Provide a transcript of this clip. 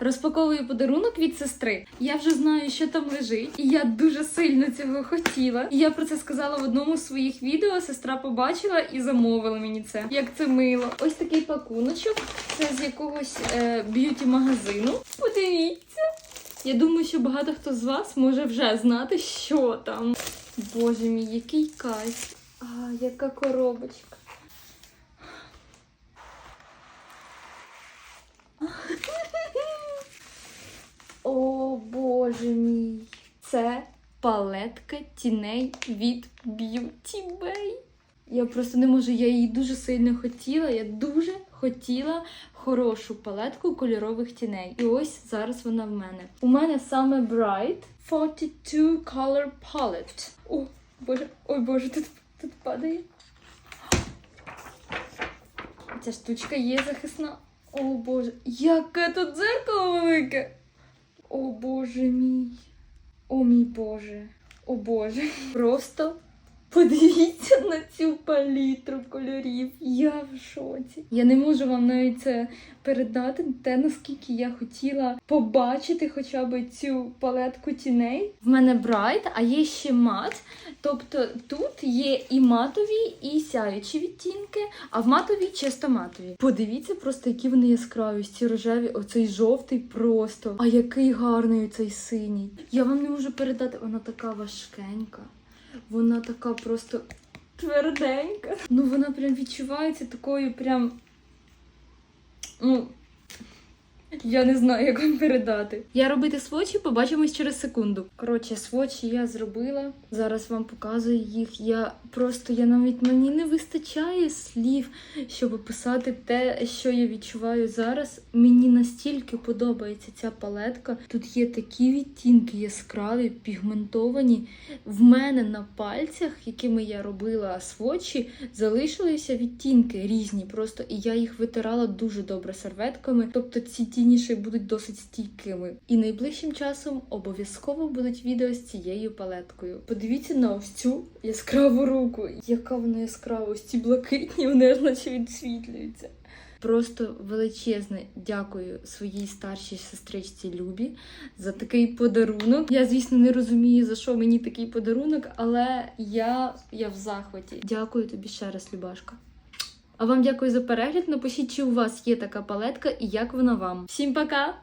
Розпаковую подарунок від сестри. Я вже знаю, що там лежить, і я дуже сильно цього хотіла. І я про це сказала в одному з своїх відео. Сестра побачила і замовила мені це. Як це мило. Ось такий пакуночок. Це з якогось е, б'юті-магазину. Подивіться. Я думаю, що багато хто з вас може вже знати, що там. Боже мій, який кайф. А, яка коробочка. О, боже мій. Це палетка тіней від Beauty Bay. Я просто не можу, я її дуже сильно хотіла. Я дуже хотіла хорошу палетку кольорових тіней. І ось зараз вона в мене. У мене саме Bright 42 Color Palette. О, боже, ой боже, тут, тут падає. Ця штучка є захисна. О боже, яке тут дзеркало велике! О боже мій. О мій Боже. О Боже. Просто подивіться на цю палітру кольорів. Я в шоці. Я не можу вам навіть це передати, те, наскільки я хотіла побачити хоча б цю палетку тіней. В мене брайт, а є ще мат. Тобто тут є і матові, і сяючі відтінки, а в матовій чисто матові. Подивіться просто, які вони яскраві. Ці рожеві, оцей жовтий просто. А який гарний цей синій. Я вам не можу передати, вона така важкенька. Вона така просто тверденька. Ну вона прям відчувається такою прям. Ну, я не знаю, як вам передати. Я робити свочі, побачимось через секунду. Коротше, свочі я зробила. Зараз вам показую їх. Я просто я навіть мені не вистачає слів, щоб описати те, що я відчуваю зараз. Мені настільки подобається ця палетка. Тут є такі відтінки яскраві, пігментовані. В мене на пальцях, якими я робила свочі, залишилися відтінки різні, просто і я їх витирала дуже добре серветками. Тобто ці тіні ще будуть досить стійкими. І найближчим часом обов'язково будуть відео з цією палеткою. Подивіться на ось цю яскраву руку. Яка вона яскрава, ось ці блакитні, вони аж наче відсвітлюються. Просто величезне дякую своїй старшій сестричці Любі за такий подарунок. Я, звісно, не розумію, за що мені такий подарунок, але я, я в захваті. Дякую тобі ще раз, Любашка. А вам дякую за перегляд. Напишіть, чи у вас є така палетка і як вона вам. Всім пока!